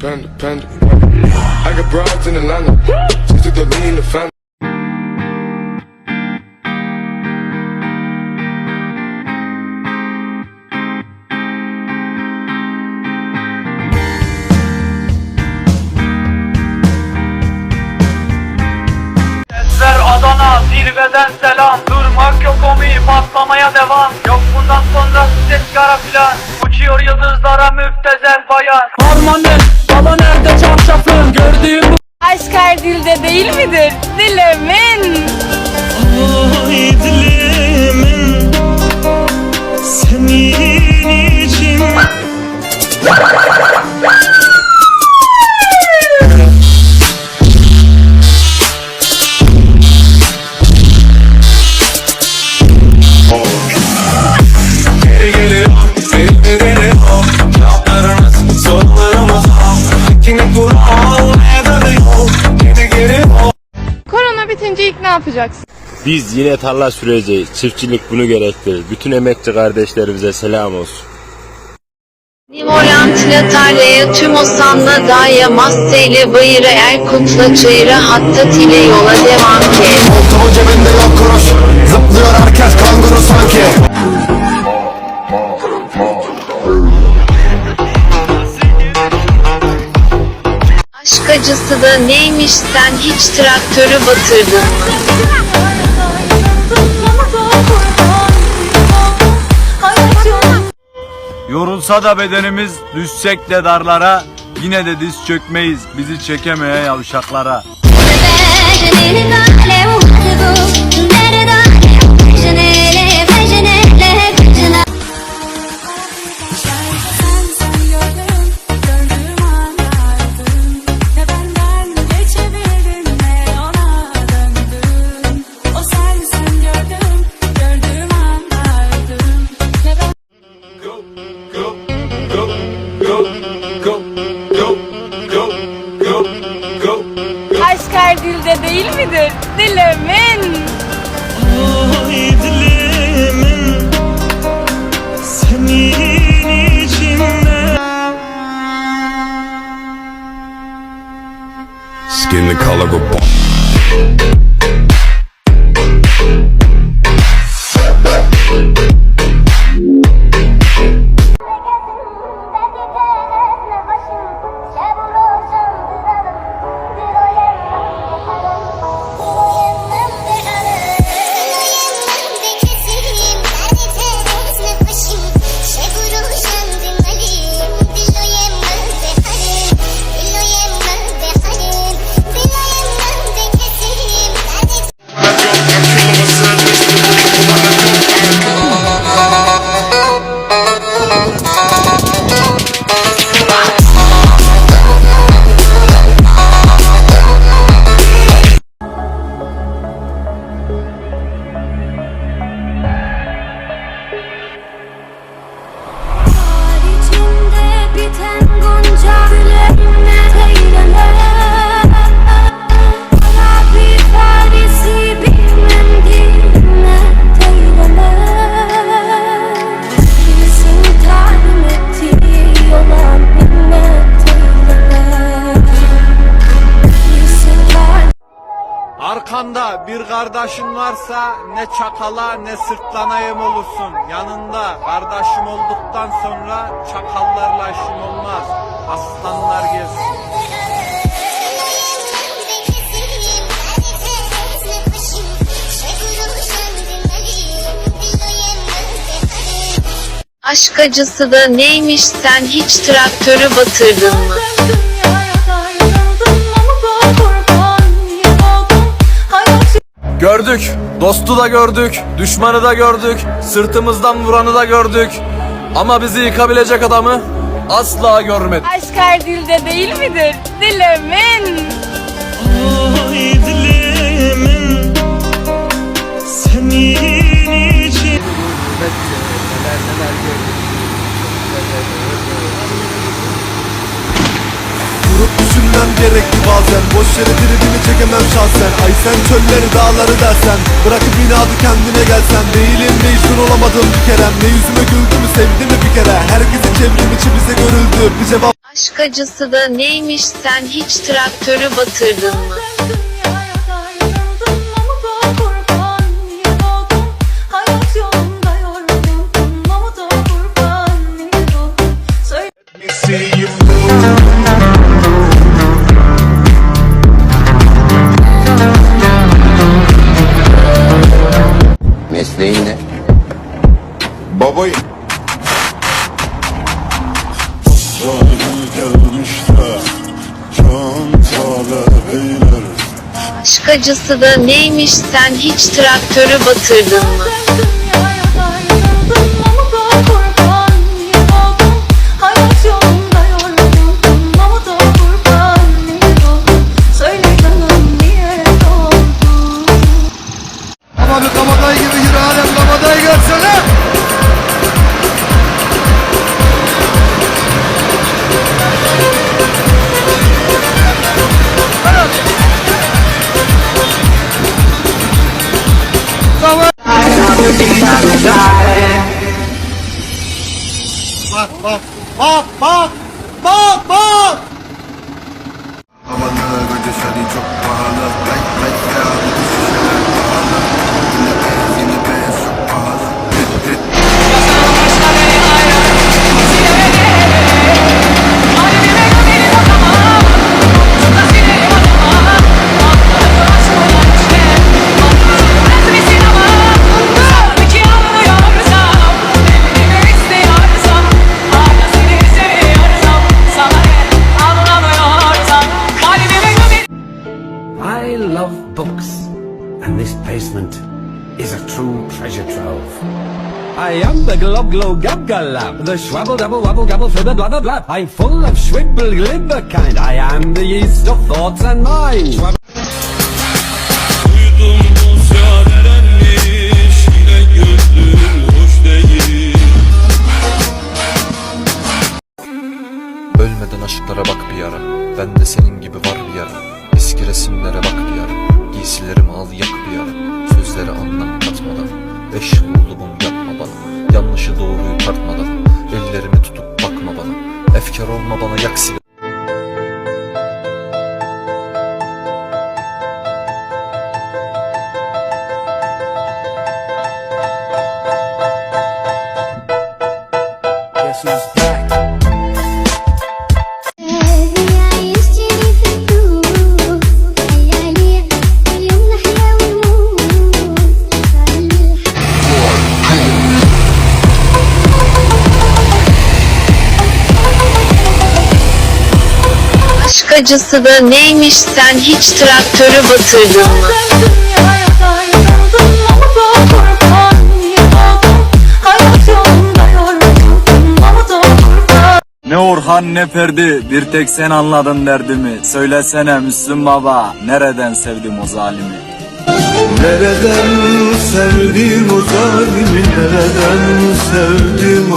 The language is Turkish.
panda, panda. I got broads in Atlanta. Just took the lean, family. Sesler Adana zirveden selam Durmak yok omi patlamaya devam Yok bundan sonra ses kara filan Uçuyor yıldızlara müptezel bayan Harmanın baba nerede çarşafın Gördüğüm bu Aşk her dilde değil midir? Dilimin. Ay dilimin senin için yapacaksın? Biz yine tarla süreceğiz. Çiftçilik bunu gerektirir. Bütün emekçi kardeşlerimize selam olsun. Nivolantla tarlaya tüm o sanda daya masseyle bayıra erkutla çayıra hatta tile yola devam ki. Koltuğun cebinde yok kuruş Zıplıyor herkes kanguru sanki acısı da neymiş sen hiç traktörü batırdın mı? Yorulsa da bedenimiz, düşsek de darlara, yine de diz çökmeyiz bizi çekemeye yavşaklara. Dilimin. Ay dilimin senin için Skin the color of a ทั้งคนชอ Arkanda bir kardeşin varsa ne çakala ne sırtlana yem olursun. Yanında kardeşim olduktan sonra çakallarla işim olmaz. Aslanlar gelsin. Aşk acısı da neymiş sen hiç traktörü batırdın mı? Gördük, dostu da gördük, düşmanı da gördük, sırtımızdan vuranı da gördük. Ama bizi yıkabilecek adamı asla görmedik. Aşk her dilde değil midir? Dilimin. Ay dilimin senin için Durup düşünmem gerekti bazen. Boş yere tribimi çekemem şahsen. Ay sen çölleri dağları dersen. Bırakıp inadı kendine gelsen. Değilim mecnun olamadım bir kerem Ne yüzüme güldü mü sevdi mi bir kere? Herkesin çevrim içi bize görüldü. Bir cevap Aşk acısı da neymiş? Sen hiç traktörü batırdın mı? Babayım. Aşk acısı da neymiş sen hiç traktörü batırdın mı? Is a true treasure trove. I am the glob glow gob galab, the schwabble double wabble gabble flibber blabber blab. I'm full of schwibble glibber kind. I am the yeast of thoughts and mind. Beş yıllığım yapma bana. Yanlışı doğruyu tartmadan Ellerimi tutup bakma bana. Efkar olma bana yak Aşk acısı da neymiş? Sen hiç traktörü batırdın mı? Ne Orhan ne Ferdi bir tek sen anladın derdimi. Söylesene Müslüm Baba nereden sevdim o zalimi? Nereden sevdim o zalimi nereden sevdim o